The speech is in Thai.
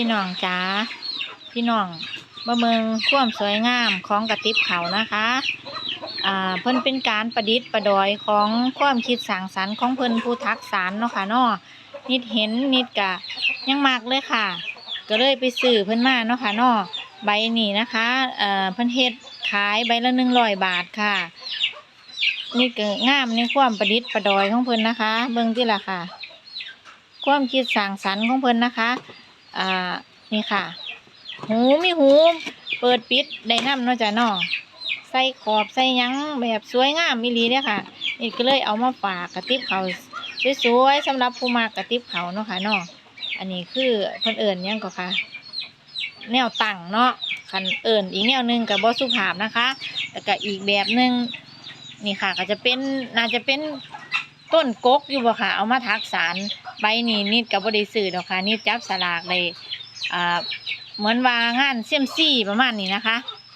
พี่น้องจ๋าพี่น้องมาเมืองควมสวยงามของกระติบเขานะคะอ่าเพิ่นเป็นการประดิษฐ์ประดอยของความคิดสร้างสรรค์ของเพิ่นผู้ทักษานเนาะค่ะเนาะนิดเห็นนิดกะยังมากเลยค่ะ ก็เลยไปซื้อเพิ่นมาเนาะค่ะเนาะใบนี้นะคะเอ่อเพิ่นเฮ็ดขายใบละหนึ่งร้อยบาทค่ะ นี่ก็งามในความประดิษฐ์ประดอยของเพิ่นนะคะ เบิ่งที่ละค่ะ ความคิดสร้างสรรค์ของเพิ่นนะคะอ่า นี่ค่ะ หูมีหู เปิดปิดได้น้ำเนาะจ้ะเนาะใส่ขอบใส่ยั้งแบบสวยงามมิลีเด้อค่ะนี่ก็เลยเอามาฝากกระติบเขาสวยๆสำหรับผู้มากกระติบเขาเนาะค่ะเนาะอันนี้คือเพิ่นเอิญยังก็ค่ะ แนวตั้งเนาะคันเอิญอีกแนวหนึ่งกับบ่สุภาพนะคะแล้วก็อีกแบบหนึงนี่ค่ะ ก็จะเป็นน่าจะเป็นต้นกกอยู่บ่ค่ะ เอามาทักสารใบนี้นิดกับ่ได้ซื้อดอกค่ะนิดจับสลากเลย เหมือนว่างานเซียมซี่ประมาณนี้นะคะ